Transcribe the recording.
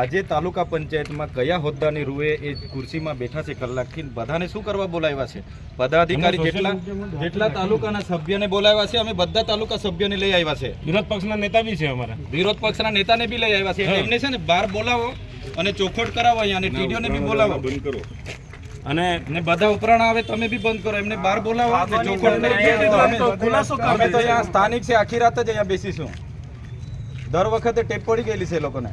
આજે તાલુકા પંચાયતમાં કયા હોદ્દાની રૂએ એ ખુરશીમાં બેઠા છે કલાકથી બધાને શું કરવા બોલાવ્યા છે? પદાધિકારી જેટલા જેટલા તાલુકાના સભ્યને બોલાવ્યા છે અમે બધા તાલુકા સભ્યને લઈ આવ્યા છે. વિરોધ પક્ષના નેતા બી છે અમારા. વિરોધ પક્ષના નેતાને બી લઈ આવ્યા છે. એટલે એમને છે ને બહાર બોલાવો અને ચોખવટ કરાવો અહીંયા અને ટીડીઓને બી બોલાવો. અને ને બધા ઉપરાણ આવે તમે બી બંધ કરો. એમને બહાર બોલાવો કરી અમે અમે તો અહીંયા સ્થાનિક છે આખી રાત જ અહીંયા બેસીશું. દર વખતે ટેપ પડી ગયેલી છે લોકોને.